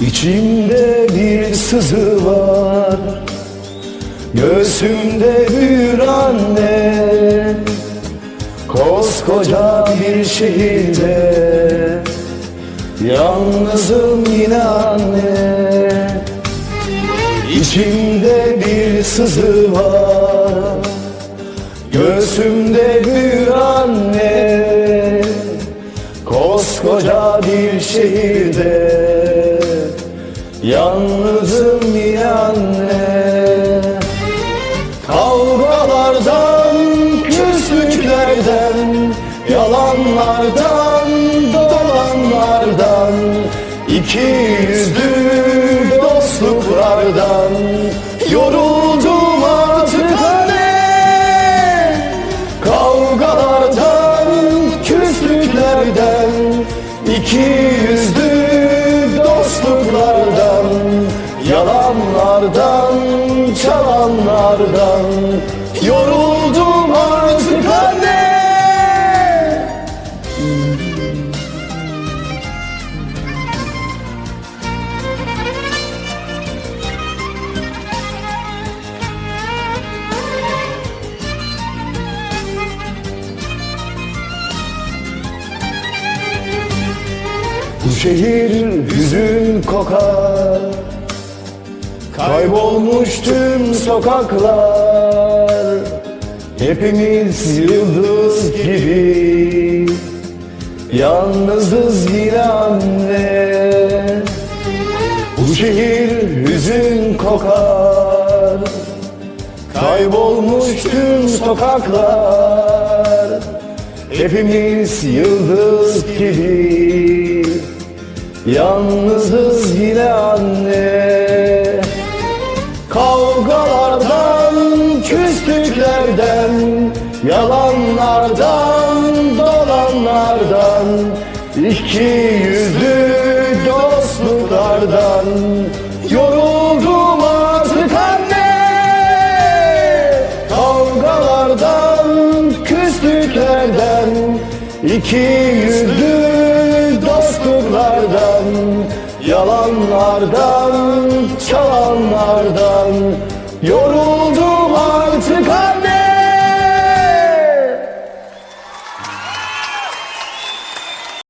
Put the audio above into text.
İçimde bir sızı var. Göğsümde büyür anne. Koskoca bir şehirde. Yalnızım yine anne. İçimde bir sızı var. Göğsümde büyür anne. Koskoca bir şehirde Yalnızım yine anne. Kavgalardan, küslüklerden Yalanlardan, dolanlardan iki yüzlü dostluklardan Yoruldum artık anne. Kavgalardan, küslüklerden iki yüzlü şehir hüzün kokar. Kaybolmuş tüm sokaklar. Hepimiz yıldız gibi. Yalnızız yine anne. Bu şehir hüzün kokar. Kaybolmuş tüm sokaklar. Hepimiz yıldız gibi Yalnızız yine anne. Kavgalardan, küslüklerden Yalanlardan, dolanlardan iki yüzlü dostluklardan Yoruldum artık anne. Kavgalardan, küslüklerden iki yüzlü dostluklardan Yalanlardan, çalanlardan Yorum